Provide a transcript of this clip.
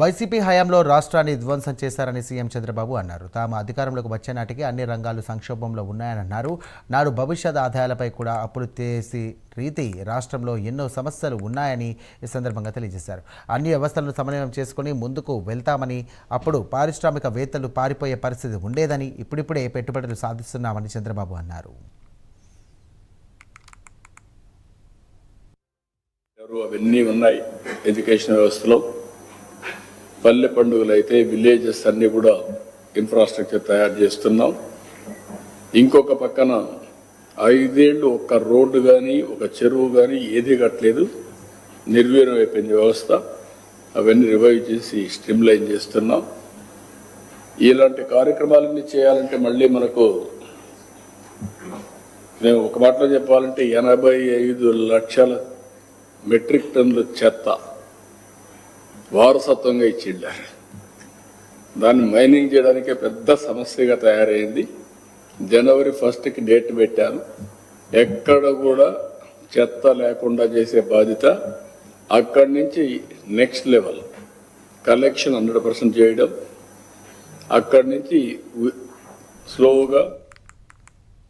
YCP హయాంలో రాష్ట్రాన్ని ధ్వంసం చేశారని సీఎం చంద్రబాబు అన్నారు. తాము అధికారంలోకి వచ్చే నాటికి అన్ని రంగాలు సంక్షోభంలో ఉన్నాయని అన్నారు నాడు భవిష్యత్ ఆదాయాలపై కూడా అప్పులు చేసి రీతి రాష్ట్రంలో ఎన్నో సమస్యలు ఉన్నాయని ఈ సందర్భంగా తెలియజేశారు. అన్ని వ్యవస్థలను సమన్వయం చేసుకుని ముందుకు వెళ్తామని అప్పుడు పారిశ్రామికవేత్తలు పారిపోయే పరిస్థితి ఉండేదని ఇప్పుడిప్పుడే పెట్టుబడులు సాధిస్తున్నామని చంద్రబాబు అన్నారు. అవన్నీ ఉన్నాయి ఎడ్యుకేషన్ వ్యవస్థలో. పల్లె పండుగలు అయితే విలేజెస్ అన్ని కూడా ఇన్ఫ్రాస్ట్రక్చర్ తయారు చేస్తున్నాం. ఇంకొక పక్కన ఐదేళ్ళు ఒక్క రోడ్డు కానీ ఒక చెరువు కానీ ఏది కట్టలేదు. నిర్వీర్యం అయిపోయింది వ్యవస్థ. అవన్నీ రివైవ్ చేసి స్ట్రీమ్లైన్ చేస్తున్నాం. ఇలాంటి కార్యక్రమాలన్నీ చేయాలంటే మళ్ళీ మనకు నేను ఒక మాటలో చెప్పాలంటే ఎనభై ఐదు లక్షల మెట్రిక్ టన్నుల చెత్త వారసత్వంగా ఇచ్చిండారు. దాన్ని మైనింగ్ చేయడానికే పెద్ద సమస్యగా తయారైంది. జనవరి ఫస్ట్కి డేట్ పెట్టాను ఎక్కడ కూడా చెత్త లేకుండా చేసే బాధ్యత అక్కడి నుంచి next level. Collection hundred percent చేయడం. అక్కడి నుంచి స్లోగా